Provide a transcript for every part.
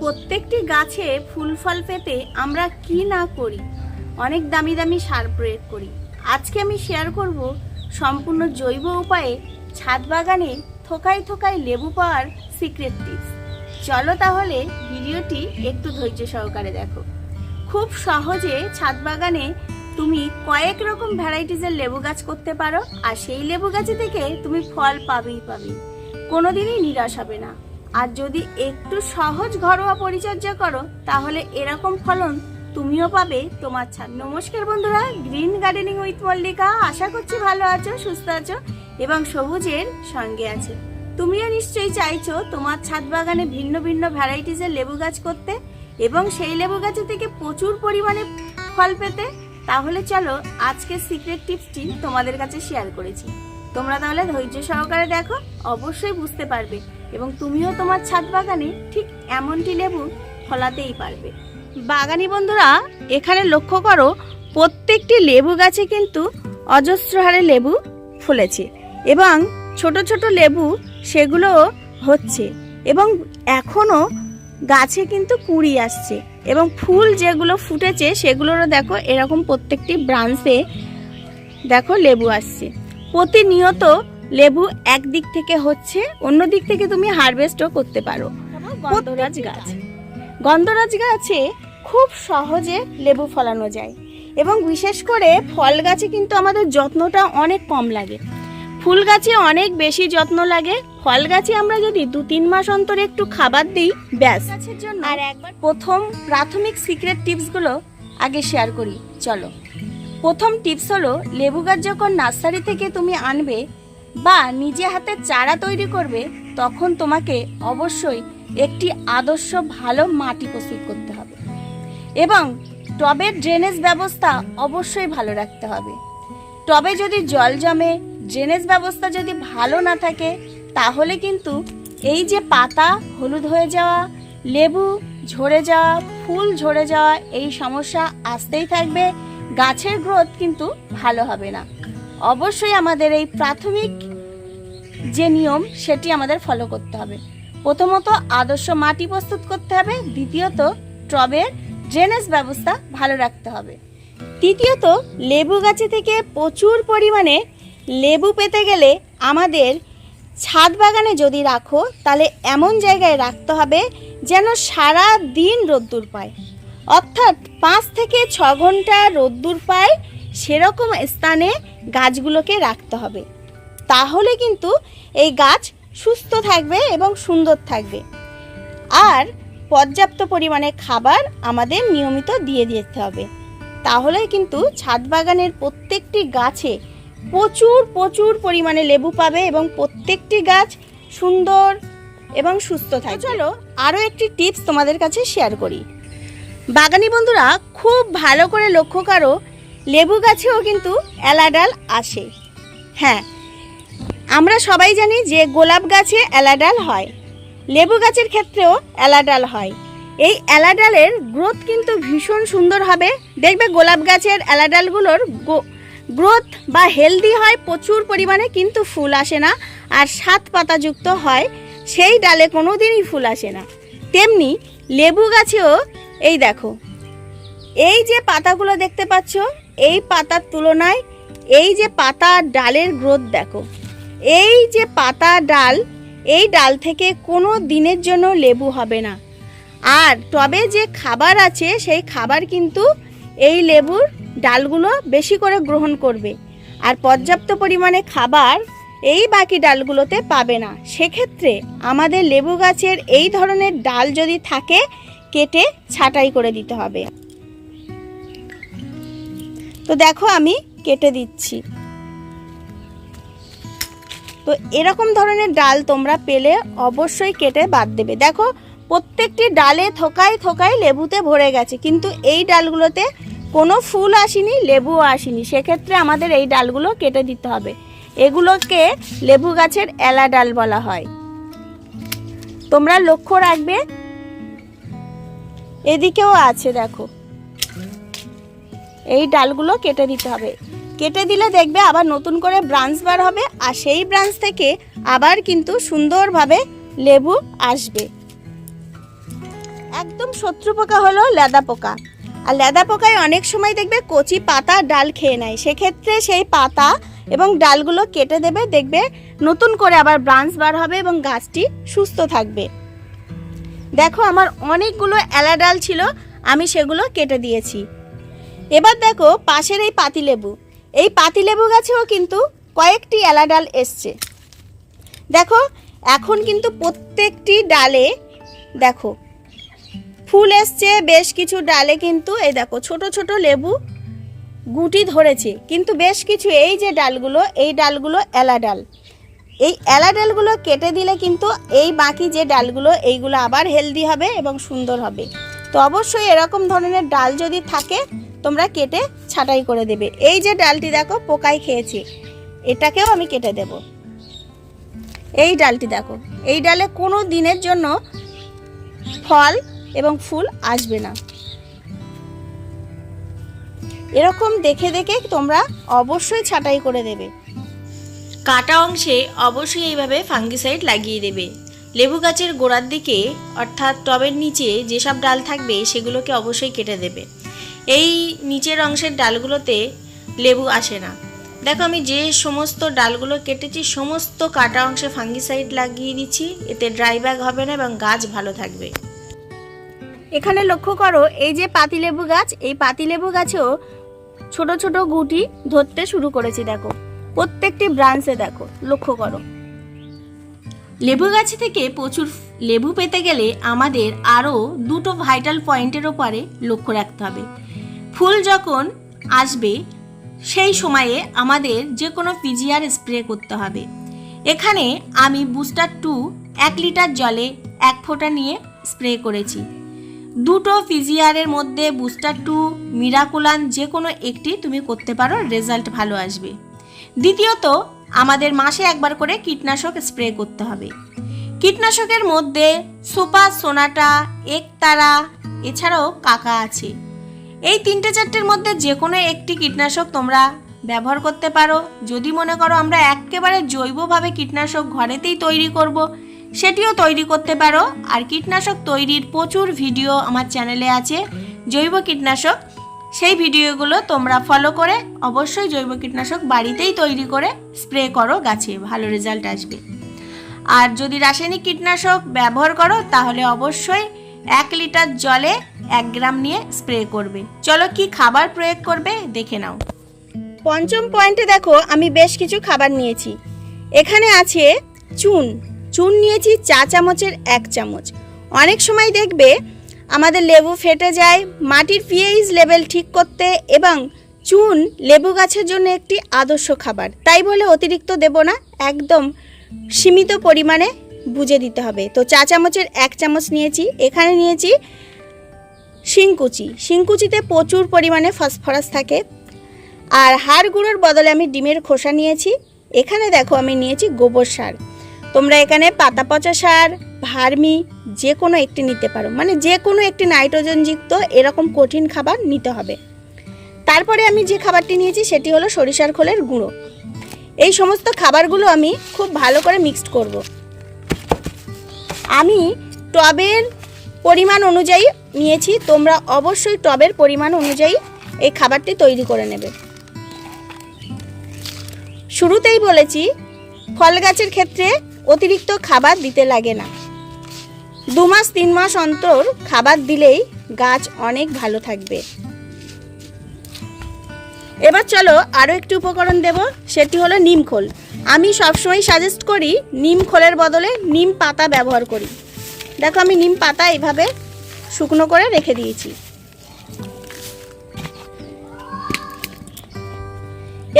প্রত্যেকটি গাছে ফুল ফল পেতে আমরা কি না করি? অনেক দামি দামি সার প্রয়োগ করি। আজকে আমি শেয়ার করব সম্পূর্ণ জৈব উপায়ে ছাদ বাগানে থোকায় থোকায় লেবু পাওয়ার সিক্রেট টিপস চলো তাহলে ভিডিওটি একটু ধৈর্য সহকারে দেখো। খুব সহজে ছাদ বাগানে তুমি কয়েক রকম ভ্যারাইটিসের লেবু গাছ করতে পারো, আর সেই লেবু গাছে থেকে তুমি ফল পাবেই পাবে কোনোদিনই নিরাশ হবে না। আর যদি একটু সহজ ঘরোয়া পরিচর্যা করো, তাহলে এরকম ফলন তুমিও পাবে। তোমার ছাদ। নমস্কার বন্ধুরা, গ্রিন গার্ডেনিং উইথ মল্লিকা। আশা করছি ভালো আছো, সুস্থ আছো এবং সবুজের সঙ্গে আছো। তুমিও নিশ্চয়ই চাইছো তোমার ছাদ বাগানে ভিন্ন ভিন্ন ভ্যারাইটিসের লেবু গাছ করতে এবং সেই লেবু গাছে থেকে প্রচুর পরিমাণে ফল পেতে। তাহলে চলো আজকের সিক্রেট টিপসটি তোমাদের কাছে শেয়ার করেছি। তোমরা তাহলে ধৈর্য সহকারে দেখো, অবশ্যই বুঝতে পারবে। এবং তুমিও তোমার ছাদ বাগানে ঠিক এমনটি লেবু ফলাতেই পারবে। বাগানি বন্ধুরা, এখানে লক্ষ্য করো, প্রত্যেকটি লেবু গাছে কিন্তু অজস্র হারে লেবু ফুলেছে এবং ছোট ছোট লেবু সেগুলো হচ্ছে এবং এখনও গাছে কিন্তু কুড়ি আসছে এবং ফুল যেগুলো ফুটেছে সেগুলোরও দেখো এরকম প্রত্যেকটি ব্রাঞ্চে দেখো লেবু আসছে। প্রতিনিয়ত লেবু এক দিক থেকে হচ্ছে অন্য দিক থেকে তুমি হারভেস্টও করতে পারো। গন্ধরাজ গাছ। গন্ধরাজ গাছে খুব সহজে লেবু ফলানো যায়। এবং বিশেষ করে ফল গাছে কিন্তু আমাদের যত্নটা অনেক কম লাগে। ফুল গাছে অনেক বেশি যত্ন লাগে। ফল গাছে আমরা যদি দু তিন মাস অন্তরে একটু খাবার দিই ব্যাস। গাছের জন্য আর একবার প্রথম প্রাথমিক সিক্রেট টিপসগুলো আগে শেয়ার করি। চলো। প্রথম টিপস হলো লেবু গাছ যখন নার্সারি থেকে তুমি আনবে বা নিজে হাতে চারা তৈরি করবে, তখন তোমাকে অবশ্যই একটি আদর্শ ভালো মাটি প্রস্তুত করতে হবে। এবং টবের ড্রেনেজ ব্যবস্থা অবশ্যই ভালো রাখতে হবে। টবে যদি জল জমে, ড্রেনেজ ব্যবস্থা যদি ভালো না থাকে, তাহলে কিন্তু এই যে পাতা, হলুদ হয়ে যাওয়া, লেবু ঝরে যাওয়া, ফুল ঝরে যাওয়া, এই সমস্যা আসতেই থাকবে। গাছের গ্রোথ কিন্তু ভালো হবে না। অবশ্যই আমাদের এই প্রাথমিক যে নিয়ম, সেটি আমাদের ফলো করতে হবে। প্রথমত, আদর্শ মাটি প্রস্তুত করতে হবে। দ্বিতীয়ত, টবের ড্রেনেজ ব্যবস্থা ভালো রাখতে হবে। তৃতীয়ত, লেবু গাছে থেকে প্রচুর পরিমাণে লেবু পেতে গেলে আমাদের ছাদ বাগানে যদি রাখো, তাহলে এমন জায়গায় রাখতে হবে যেন সারা দিন রোদ্দুর পায়। অর্থাৎ পাঁচ থেকে ছ ঘণ্টা রোদ্দুর পায় সেরকম স্থানে গাছগুলোকে রাখতে হবে। তাহলে কিন্তু এই গাছ সুস্থ থাকবে এবং সুন্দর থাকবে। আর পর্যাপ্ত পরিমাণে খাবার আমাদের নিয়মিত দিয়ে দিতে হবে। তাহলে কিন্তু ছাদ বাগানের প্রত্যেকটি গাছে প্রচুর প্রচুর পরিমাণে লেবু পাবে এবং প্রত্যেকটি গাছ সুন্দর এবং সুস্থ থাকে চলো আরও একটি টিপস তোমাদের কাছে শেয়ার করি। বাগানি বন্ধুরা খুব ভালো করে লক্ষ্য করো লেবু গাছেও কিন্তু এলাডাল আসে। হ্যাঁ আমরা সবাই জানি যে গোলাপ গাছে এলাডাল হয়। লেবু গাছের ক্ষেত্রেও এলাডাল হয়। এই এলাডালের গ্রোথ কিন্তু ভীষণ সুন্দর হবে। দেখবে গোলাপ গাছের এলাডালগুলোর গ্রোথ বা হেলদি হয় প্রচুর পরিমাণে, কিন্তু ফুল আসে না। আর সাত পাতাযুক্ত হয়, সেই ডালে কোনো দিনই ফুল আসে না। তেমনি লেবু গাছেও, এই দেখো, এই যে পাতাগুলো দেখতে পাচ্ছ এই পাতার তুলনায় এই যে পাতা ডালের গ্রোথ দেখো। এই যে পাতা ডাল, এই ডাল থেকে কোনো দিনের জন্য লেবু হবে না। আর টবে যে খাবার আছে, সেই খাবার কিন্তু এই লেবুর ডালগুলো বেশি করে গ্রহণ করবে। আর পর্যাপ্ত পরিমাণে খাবার এই বাকি ডালগুলোতে পাবে না। সেক্ষেত্রে আমাদের লেবু গাছের এই ধরনের ডাল যদি থাকে, কেটে ছাঁটাই করে দিতে হবে। তো দেখো আমি কেটে দিচ্ছি। তো এরকম ধরনের ডাল তোমরা পেলে অবশ্যই কেটে বাদ দেবে। দেখো, প্রত্যেকটি ডালে থোকায় থোকায় লেবুতে ভরে গেছে, কিন্তু এই ডালগুলোতে কোনো ফুল আসেনি, লেবুও আসেনি। সেক্ষেত্রে আমাদের এই ডালগুলো কেটে দিতে হবে। এগুলোকে লেবু গাছের এলা ডাল বলা হয়। তোমরা লক্ষ্য রাখবে, এদিকেও আছে, দেখো। এই ডালগুলো কেটে দিতে হবে। কেটে দিলে দেখবে আবার নতুন করে ব্রাঞ্চ বার হবে আর সেই ব্রাঞ্চ থেকে আবার কিন্তু সুন্দরভাবে লেবু আসবে। একদম শত্রু পোকা হলো লেদা পোকা। আর লেদা পোকায় অনেক সময় দেখবে কচি পাতা ডাল খেয়ে নেয়। সেক্ষেত্রে সেই পাতা এবং ডালগুলো কেটে দেবে, দেখবে নতুন করে আবার ব্রাঞ্চ বার হবে এবং গাছটি সুস্থ থাকবে। দেখো আমার অনেকগুলো এলা ডাল ছিল, আমি সেগুলো কেটে দিয়েছি। এবার দেখো পাশের এই পাতিলেবু। এই পাতিলেবু গাছেও কিন্তু কয়েকটি এলা ডাল এসছে। দেখো, এখন কিন্তু প্রত্যেকটি ডালে দেখো, ফুল এসছে, বেশ কিছু ডালে কিন্তু এই দেখো, ছোট ছোট লেবু গুটি ধরেছে। কিন্তু বেশ কিছু এই যে ডালগুলো, এই ডালগুলো এলা ডাল এই এলা ডালগুলো কেটে দিলে কিন্তু এই বাকি যে ডালগুলো, এইগুলো আবার হেলদি হবে এবং সুন্দর হবে। তো অবশ্যই এরকম ধরনের ডাল যদি থাকে তোমরা কেটে ছাটাই করে দেবে। এই যে ডালটি দেখো পোকায় খেয়েছি। এটাকেও আমি কেটে দেব। এই ডালটি দেখো, এই ডালে কোনো দিনের জন্য ফল এবং ফুল আসবে না। এরকম দেখে দেখে তোমরা অবশ্যই ছাটাই করে দেবে। কাটা অংশে অবশ্যই এইভাবে ফাঙ্গিসাইড লাগিয়ে দেবে। লেবু গাছের গোড়ার দিকে, অর্থাৎ টবের নিচে যেসব ডাল থাকবে, সেগুলোকে অবশ্যই কেটে দেবে। এই নিচের অংশের ডালগুলোতে লেবু আসে না। দেখো আমি যে সমস্ত ডালগুলো কেটেছি সমস্ত কাটা অংশে ফাঙ্গিসাইড লাগিয়ে দিচ্ছি এতে ড্রাই ব্যাগ হবে না এবং গাছ ভালো থাকবে। এখানে লক্ষ্য করো এই যে পাতিলেবু গাছ এই পাতিলেবু গাছেও ছোট ছোট গুটি ধরতে শুরু করেছি দেখো। প্রত্যেকটি ব্রাঞ্চে দেখো লক্ষ্য করো। লেবু গাছ থেকে প্রচুর লেবু পেতে গেলে আমাদের আরও দুটো ভাইটাল পয়েন্টের ওপরে লক্ষ্য রাখতে হবে। ফুল যখন আসবে, সেই সময়ে আমাদের যে কোনো পিজিআর স্প্রে করতে হবে। এখানে আমি বুস্টার টু এক লিটার জলে এক ফোঁটা নিয়ে স্প্রে করেছি। দুটো ফিজিয়ারের মধ্যে বুস্টার টু মিরাকুলান যে কোনো একটি তুমি করতে পারো রেজাল্ট ভালো আসবে। দ্বিতীয়ত, আমাদের মাসে একবার করে কীটনাশক স্প্রে করতে হবে। কীটনাশকের মধ্যে সোপা সোনাটা একতারা এছাড়াও কাকা আছে। এই তিনটে চারটের মধ্যে যে কোনো একটি কীটনাশক তোমরা ব্যবহার করতে পারো। যদি মনে করো আমরা একেবারে জৈবভাবে কীটনাশক ঘরেতেই তৈরি করব, সেটিও তৈরি করতে পারো। আর কীটনাশক তৈরির প্রচুর ভিডিও আমার চ্যানেলে আছে, জৈব কীটনাশক। সেই ভিডিওগুলো তোমরা ফলো করে অবশ্যই জৈব কীটনাশক বাড়িতেই তৈরি করে স্প্রে করো গাছে, ভালো রেজাল্ট আসবে। আর যদি রাসায়নিক কীটনাশক ব্যবহার করো, তাহলে অবশ্যই এক লিটার জলে এক গ্রাম নিয়ে স্প্রে করবে। চলো কি খাবার প্রয়োগ করবে দেখে নাও। পঞ্চম পয়েন্টে দেখো, আমি বেশ কিছু খাবার নিয়েছি। এখানে আছে চুন। চুন নিয়েছি চা চামচের এক চামচ। অনেক সময় দেখবে আমাদের লেবু ফেটে যায়, মাটির পিএইচ লেভেল ঠিক করতে এবং চুন লেবু গাছের জন্য একটি আদর্শ খাবার। তাই বলে অতিরিক্ত দেব না, একদম সীমিত পরিমাণে বুঝে দিতে হবে। তো চা চামচের এক চামচ নিয়েছি। এখানে নিয়েছি শিংকুচি। শিংকুচিতে প্রচুর পরিমাণে ফসফরাস থাকে। আর হাড় গুঁড়োর বদলে আমি ডিমের খোসা নিয়েছি। এখানে দেখো আমি নিয়েছি গোবর সার। তোমরা এখানে পাতা পচা সার, ভার্মি যে কোনো একটি নিতে পারো। মানে যে কোনো একটি নাইট্রোজেনযুক্ত এরকম কঠিন খাবার নিতে হবে। তারপরে আমি যে খাবারটি নিয়েছি সেটি হলো সরিষার খোলের গুঁড়ো। এই সমস্ত খাবারগুলো আমি খুব ভালো করে মিক্সড করব। আমি টবের পরিমাণ অনুযায়ী নিয়েছি, তোমরা অবশ্যই টবের পরিমাণ অনুযায়ী এই খাবারটি তৈরি করে নেবে। শুরুতেই বলেছি, ফল গাছের ক্ষেত্রে অতিরিক্ত খাবার দিতে লাগে না। দু মাস, তিন মাস অন্তর খাবার দিলেই গাছ অনেক ভালো থাকবে। এবার চলো আরও একটি উপকরণ দেব, সেটি হলো নিম খোল। আমি সবসময় সাজেস্ট করি, নিম খোলের বদলে নিম পাতা ব্যবহার করি। দেখো আমি নিম পাতা এইভাবে শুকনো করে রেখে দিয়েছি।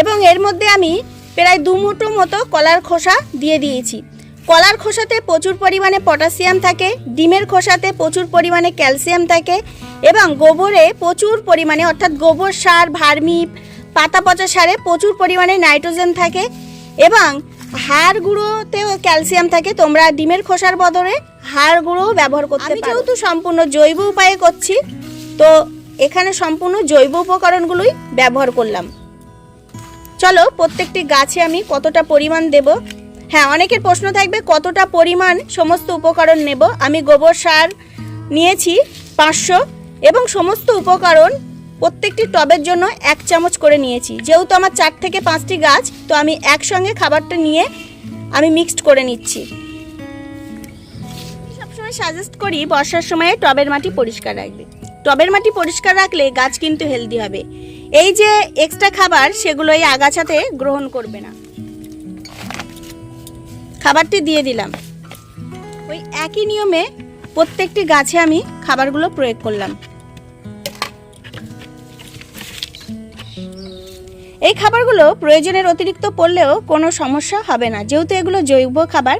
এবং এর মধ্যে আমি প্রায় দু মুঠো মতো কলার খোসা দিয়ে দিয়েছি। কলার খোসাতে প্রচুর পরিমাণে পটাশিয়াম থাকে, ডিমের খোসাতে প্রচুর পরিমাণে ক্যালসিয়াম থাকে এবং গোবরে প্রচুর পরিমাণে, অর্থাৎ গোবর সার, ভার্মি, পাতা পচা সারে প্রচুর পরিমাণে নাইট্রোজেন থাকে এবং হাড় গুঁড়োতেও ক্যালসিয়াম থাকে। তোমরা ডিমের খোসার বদলে হাড় গুঁড়োও ব্যবহার করতে পারো। যেহেতু সম্পূর্ণ জৈব উপায়ে করছি তো এখানে সম্পূর্ণ জৈব উপকরণগুলোই ব্যবহার করলাম। চলো প্রত্যেকটি গাছে আমি কতটা পরিমাণ দেব? হ্যাঁ অনেকের প্রশ্ন থাকবে কতটা পরিমাণ সমস্ত উপকরণ নেব? আমি গোবর সার নিয়েছি পাঁচশো এবং সমস্ত উপকরণ প্রত্যেকটি টবের জন্য এক চামচ করে নিয়েছি। যেহেতু আমার চার থেকে পাঁচটি গাছ তো আমি একসঙ্গে খাবারটা নিয়ে আমি মিক্সড করে নিচ্ছি। সবসময় সাজেস্ট করি বর্ষার সময়ে টবের মাটি পরিষ্কার রাখবে। টবের মাটি পরিষ্কার রাখলে গাছ কিন্তু হেলদি হবে। এই যে এক্সট্রা খাবার সেগুলো এই আগাছাতে গ্রহণ করবে না। খাবারটি দিয়ে দিলাম। ওই একই নিয়মে প্রত্যেকটি গাছে আমি খাবারগুলো প্রয়োগ করলাম। এই খাবারগুলো প্রয়োজনের অতিরিক্ত পড়লেও কোনো সমস্যা হবে না। যেহেতু এগুলো জৈব খাবার,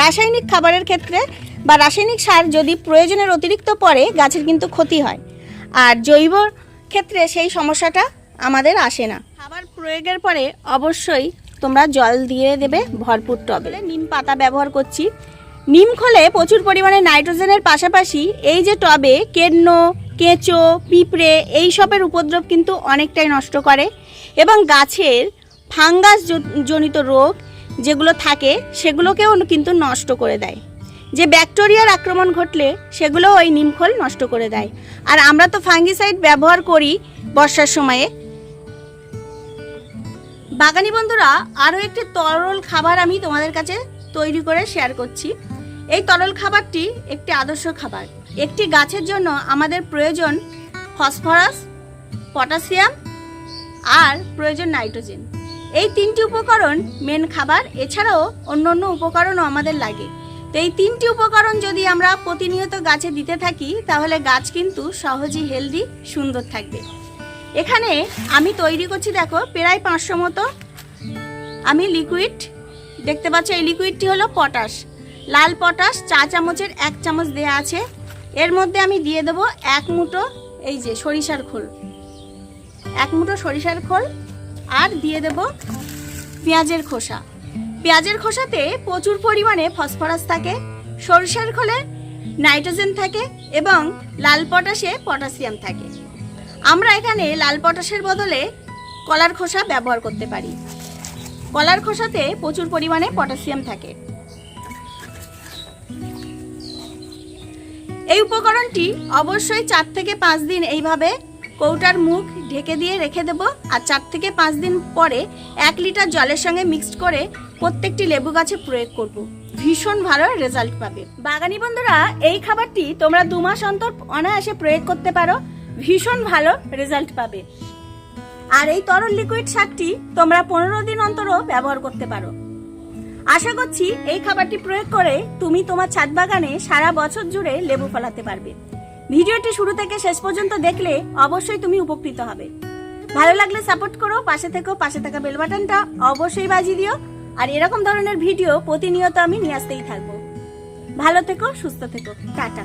রাসায়নিক খাবারের ক্ষেত্রে বা রাসায়নিক সার যদি প্রয়োজনের অতিরিক্ত পড়ে, গাছের কিন্তু ক্ষতি হয়। আর জৈব ক্ষেত্রে সেই সমস্যাটা আমাদের আসে না। খাবার প্রয়োগের পরে অবশ্যই তোমরা জল দিয়ে দেবে ভরপুর টবে। নিম পাতা ব্যবহার করছি। নিম খোলে প্রচুর পরিমাণে নাইট্রোজেনের পাশাপাশি এই যে টবে কেন্ন, কেঁচো, পিঁপড়ে এই সবের উপদ্রব কিন্তু অনেকটাই নষ্ট করে এবং গাছের ফাঙ্গাস জনিত রোগ যেগুলো থাকে সেগুলোকেও কিন্তু নষ্ট করে দেয়। যে ব্যাকটেরিয়ার আক্রমণ ঘটলে সেগুলো ওই নিমখোল নষ্ট করে দেয়। আর আমরা তো ফাঙ্গিসাইড ব্যবহার করি বর্ষার সময়ে। বাগানি বন্ধুরা, আরও একটি তরল খাবার আমি তোমাদের কাছে তৈরি করে শেয়ার করছি। এই তরল খাবারটি একটি আদর্শ খাবার। একটি গাছের জন্য আমাদের প্রয়োজন ফসফরাস, পটাশিয়াম আর প্রয়োজন নাইট্রোজেন। এই তিনটি উপকরণ মেন খাবার। এছাড়াও অন্য অন্য উপকরণও আমাদের লাগে। তো এই তিনটি উপকরণ যদি আমরা প্রতিনিয়ত গাছে দিতে থাকি, তাহলে গাছ কিন্তু সহজেই হেলদি সুন্দর থাকবে। এখানে আমি তৈরি করছি, দেখো, প্রায় পাঁচশো মতো। আমি লিকুইড দেখতে পাচ্ছ, এই লিকুইডটি হলো পটাশ লাল পটাশ চা চামচের এক চামচ দেয়া আছে। এর মধ্যে আমি দিয়ে দেবো এক মুঠো, এই যে সরিষার খোল। এক মুঠো সরিষার খোল, আর দিয়ে দেব পেঁয়াজের খোসা। পেঁয়াজের খোসাতে প্রচুর পরিমাণে ফসফরাস থাকে, সরষের খোলে নাইট্রোজেন থাকে এবং লাল পটাশে পটাশিয়াম থাকে। আমরা এখানে লাল পটাশের বদলে কলার খোসা ব্যবহার করতে পারি। কলার খোসাতে প্রচুর পরিমাণে পটাশিয়াম থাকে। এই উপকরণটি অবশ্যই চার থেকে পাঁচ দিন এইভাবে কৌটার মুখ ঢেকে দিয়ে রেখে দেব আর চার থেকে পাঁচ দিন পরে এক লিটার জলের সঙ্গে মিক্সড করে প্রত্যেকটি লেবু গাছে প্রয়োগ করব। ভীষণ ভালো রেজাল্ট পাবে। বাগানি বন্ধুরা, এই খাবারটি তোমরা দু মাস অন্তর অনায়াসে প্রয়োগ করতে পারো। ভীষণ ভালো রেজাল্ট পাবে। আর এই তরল লিকুইড শাকটি তোমরা পনেরো দিন অন্তরও ব্যবহার করতে পারো। আশা করছি এই খাবারটি প্রয়োগ করে তুমি তোমার ছাদ বাগানে সারা বছর জুড়ে লেবু ফলাতে পারবে। ভিডিওটি শুরু থেকে শেষ পর্যন্ত দেখলে অবশ্যই তুমি উপকৃত হবে। ভালো লাগলে সাপোর্ট করো, পাশে থেকো, পাশে থাকা বেল বাটনটা অবশ্যই বাজিয়ে দিও। আর এরকম ধরনের ভিডিও প্রতিনিয়ত আমি নিয়ে আসতেই থাকব। ভালো থেকো, সুস্থ থেকো। টাটা।